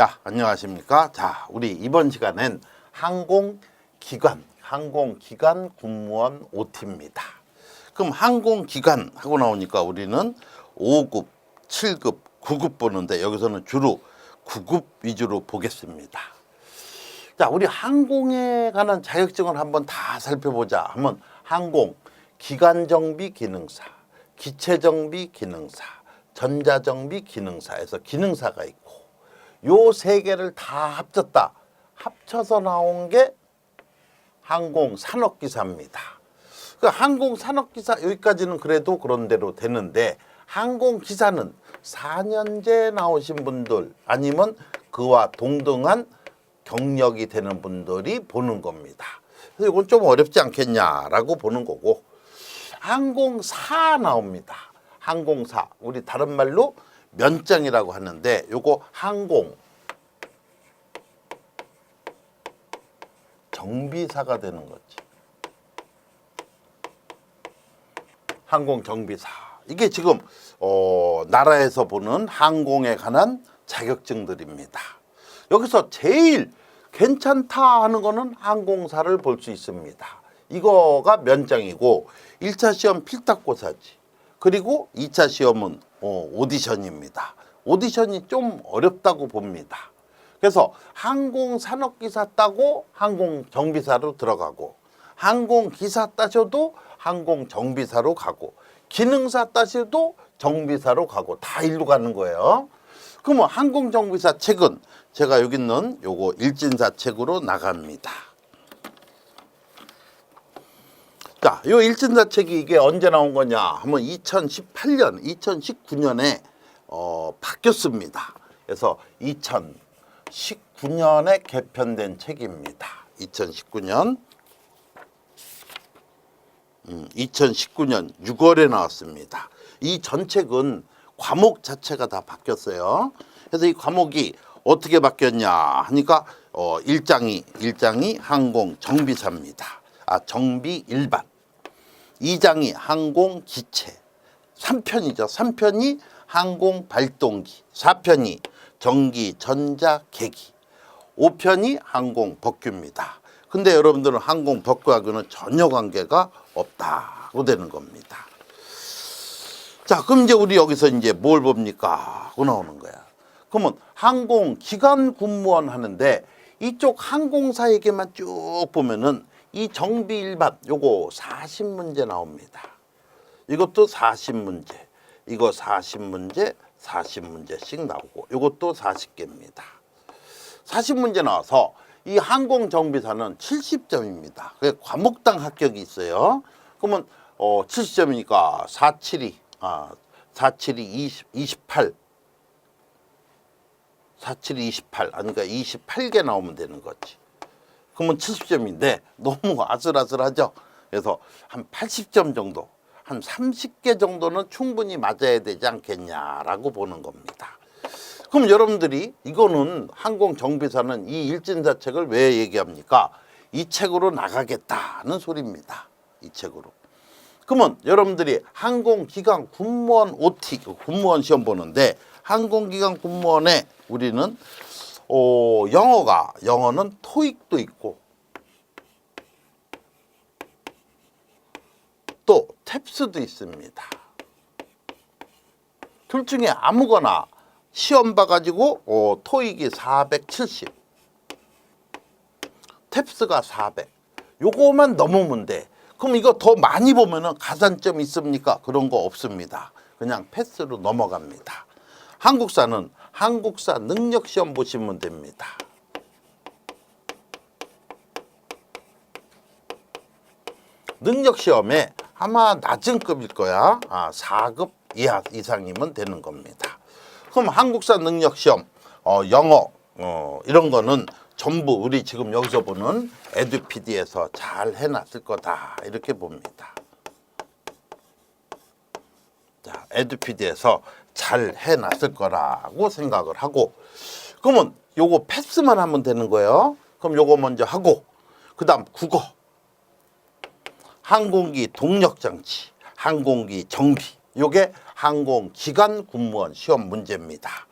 자, 안녕하십니까? 자, 우리 이번 시간엔 항공기관, 항공기관 군무원 OT입니다. 그럼 항공기관 하고 나오니까 우리는 5급, 7급, 9급 보는데 여기서는 주로 9급 위주로 보겠습니다. 자, 우리 항공에 관한 자격증을 한번 다 살펴보자 하면 항공, 기관정비 기능사, 기체정비 기능사, 전자정비 기능사에서 기능사가 있고 요 세 개를 다 합쳤다. 합쳐서 나온 게 항공 산업기사입니다. 그 항공 산업기사 여기까지는 그래도 그런 대로 되는데 항공기사는 4년제 나오신 분들 아니면 그와 동등한 경력이 되는 분들이 보는 겁니다. 그래서 이건 좀 어렵지 않겠냐라고 보는 거고 항공사 나옵니다. 항공사 우리 다른 말로 면장이라고 하는데 요거 항공 정비사가 되는 거지. 항공 정비사. 이게 지금 어, 나라에서 보는 항공에 관한 자격증들입니다. 여기서 제일 괜찮다 하는 거는 항공사를 볼 수 있습니다. 이거가 면장이고 1차 시험 필탁고사지. 그리고 2차 시험은 어, 오디션입니다. 오디션이 좀 어렵다고 봅니다. 그래서 항공산업기사 따고 항공정비사로 들어가고 항공기사 따셔도 항공정비사로 가고 기능사 따셔도 정비사로 가고 다 일로 가는 거예요. 그러면 항공정비사 책은 제가 여기 있는 요거 일진사 책으로 나갑니다. 자, 요 일진사 책이 이게 언제 나온 거냐 하면 2018년, 2019년에 어, 바뀌었습니다. 그래서 2019년에 개편된 책입니다. 2019년 음, 2019년 6월에 나왔습니다. 이 전책은 과목 자체가 다 바뀌었어요. 그래서 이 과목이 어떻게 바뀌었냐 하니까 어, 1장이 1장이 항공 정비사입니다. 아, 정비 일반. 2장이 항공 기체. 3편이죠. 3편이 항공 발동기. 4편이 전기 전자 계기. 5편이 항공 법규입니다. 근데 여러분들은 항공 법규하고는 전혀 관계가 없다고 되는 겁니다. 자, 그럼 이제 우리 여기서 이제 뭘 봅니까? 하고 나오는 거야. 그러면 항공 기관 군무원 하는데 이쪽 항공사에게만 쭉 보면은 이 정비 일반 요거 40문제 나옵니다. 이것도 40문제. 이거 40문제, 40문제씩 나오고 요것도 40개입니다. 40문제 나와서 이 항공정비사는 70점입니다. 그 과목당 합격이 있어요. 그러면 어 70점이니까 472, 아 472 20, 28, 472 28, 아니 그러니까 28개 나오면 되는 거지. 그러면 70점인데 너무 아슬아슬하죠. 그래서 한 80점 정도, 한 30개 정도는 충분히 맞아야 되지 않겠냐라고 보는 겁니다. 그럼 여러분들이 이거는 항공 정비사는 이 일진사 책을 왜 얘기합니까? 이 책으로 나가겠다는 소리입니다. 이 책으로. 그러면 여러분들이 항공기관 군무원 OT 그 군무원 시험 보는데 항공기관 군무원에 우리는 어, 영어가 영어는 토익도 있고 또 탭스도 있습니다. 둘 중에 아무거나 시험 봐가지고 어, 토익이 470, 탭스가 400. 요거만 넘으면 돼. 그럼 이거 더 많이 보면은 가산점 있습니까? 그런 거 없습니다. 그냥 패스로 넘어갑니다. 한국사는 한국사 능력 시험 보시면 됩니다. 능력 시험에 아마 낮은 급일 거야. 아, 4급 이하 이상이면 되는 겁니다. 그럼 한국사 능력 시험, 어, 영어, 어, 이런 거는 전부 우리 지금 여기서 보는 에듀피디에서 잘 해놨을 거다. 이렇게 봅니다. 자, 에듀피디에서 잘 해놨을 거라고 생각을 하고, 그러면 요거 패스만 하면 되는 거예요. 그럼 요거 먼저 하고, 그 다음 국어, 항공기 동력 장치, 항공기 정비. 요게 항공기관 군무원 시험 문제입니다.